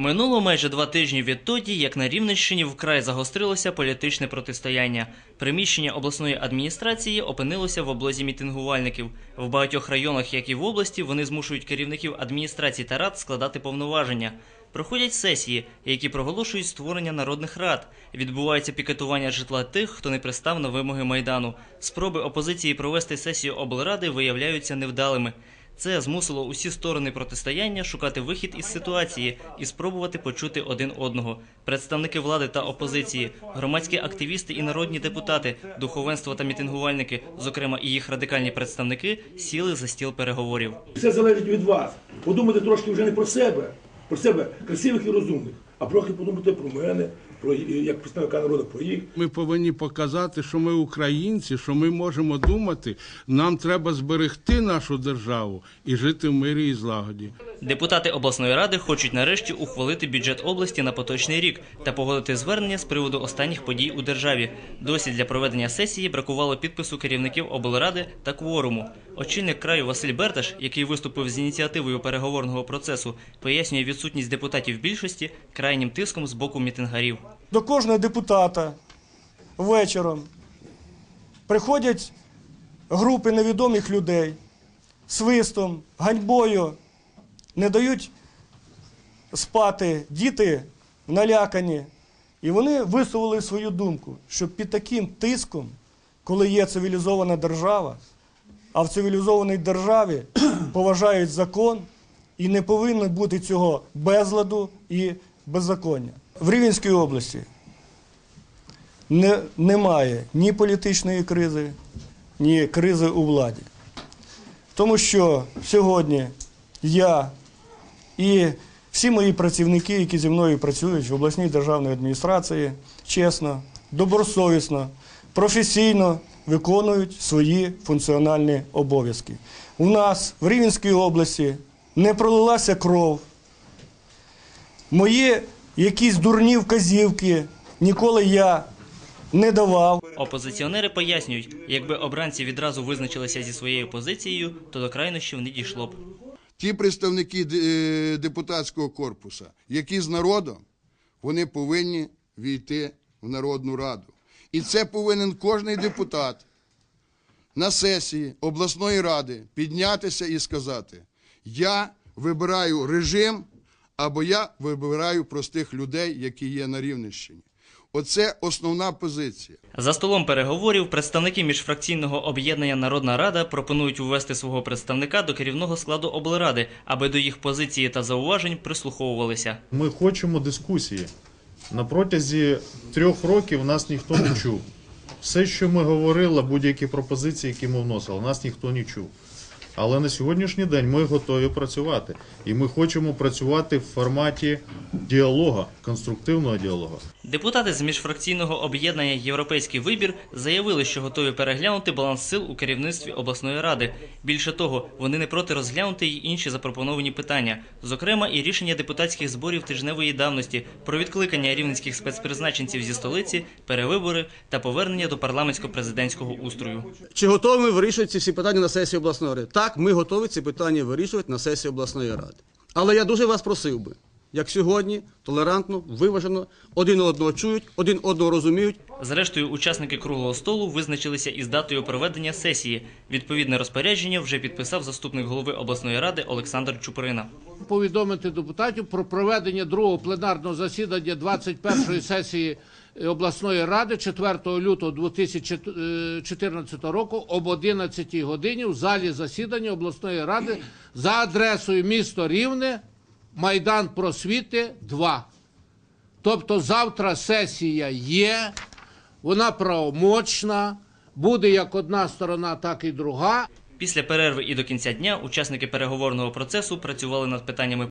Минуло майже два тижні відтоді, як на Рівненщині вкрай загострилося політичне протистояння. Приміщення обласної адміністрації опинилося в облозі мітингувальників. В багатьох районах, як і в області, вони змушують керівників адміністрацій та рад складати повноваження. Проходять сесії, які проголошують створення народних рад. Відбувається пікетування житла тих, хто не пристав на вимоги майдану. Спроби опозиції провести сесію облради виявляються невдалими. Це змусило усі сторони протистояння шукати вихід із ситуації і спробувати почути один одного. Представники влади та опозиції, громадські активісти і народні депутати, духовенство та мітингувальники, зокрема і їх радикальні представники, сіли за стіл переговорів. Все залежить від вас. Подумайте трошки вже не про себе, про себе красивих і розумних, а трохи подумайте про мене, про як представника народу, про їх. Ми повинні показати, що ми українці, що ми можемо думати. Нам треба зберегти нашу державу і жити в мирі і злагоді. Депутати обласної ради хочуть нарешті ухвалити бюджет області на поточний рік та погодити звернення з приводу останніх подій у державі. Досі для проведення сесії бракувало підпису керівників облради та кворуму. Очільник краю Василь Берташ, який виступив з ініціативою переговорного процесу, пояснює відсутність депутатів більшості крайнім тиском з боку мітингарів. до кожного депутата вечором приходять групи невідомих людей свистом, ганьбою, не дають спати діти налякані. І вони висловили свою думку, що під таким тиском, коли є цивілізована держава, а в цивілізованій державі поважають закон і не повинно бути цього безладу і беззаконня. В Рівненській області не, немає ні політичної кризи, ні кризи у владі. Тому що сьогодні я і всі мої працівники, які зі мною працюють в обласній державній адміністрації, чесно, добросовісно, професійно виконують свої функціональні обов'язки. У нас в Рівненській області не пролилася кров. Мої якісь дурні вказівки ніколи я не давав. Опозиціонери пояснюють, якби обранці відразу визначилися зі своєю позицією, то до крайнощів не дійшло б. ті представники е, депутатського корпусу, які з народом, вони повинні війти в Народну Раду. І це повинен кожний депутат на сесії обласної ради піднятися і сказати: я вибираю режим або я вибираю простих людей, які є на Рівненщині. Оце основна позиція. За столом переговорів представники міжфракційного об'єднання Народна Рада пропонують увести свого представника до керівного складу облради, аби до їх позиції та зауважень прислуховувалися. Ми хочемо дискусії. На протязі трьох років нас ніхто не чув. Все, що ми говорили, будь-які пропозиції, які ми вносили, нас ніхто не чув. Але на сьогоднішній день ми готові працювати. І ми хочемо працювати в форматі діалога, конструктивного діалогу. Депутати з міжфракційного об'єднання Європейський вибір заявили, що готові переглянути баланс сил у керівництві обласної ради. Більше того, вони не проти розглянути й інші запропоновані питання, зокрема і рішення депутатських зборів тижневої давності про відкликання рівненських спецпризначенців зі столиці, перевибори та повернення до парламентсько-президентського устрою. Чи готові ми вирішувати ці всі питання на сесії обласної ради? Так, ми готові ці питання вирішувати на сесії обласної ради. Але я дуже вас просив би, як сьогодні, толерантно, виважено, один одного чують, один одного розуміють. Зрештою, учасники круглого столу визначилися із датою проведення сесії. Відповідне розпорядження вже підписав заступник голови обласної ради Олександр Чуприна. повідомити депутатів про проведення другого пленарного засідання 21-ї сесії обласної ради 4 лютого 2014 року об 11 годині в залі засідання обласної ради за адресою місто Рівне, Майдан Просвіти 2. Тобто завтра сесія є, вона правомочна, буде як одна сторона, так і друга. Після перерви і до кінця дня учасники переговорного процесу працювали над питаннями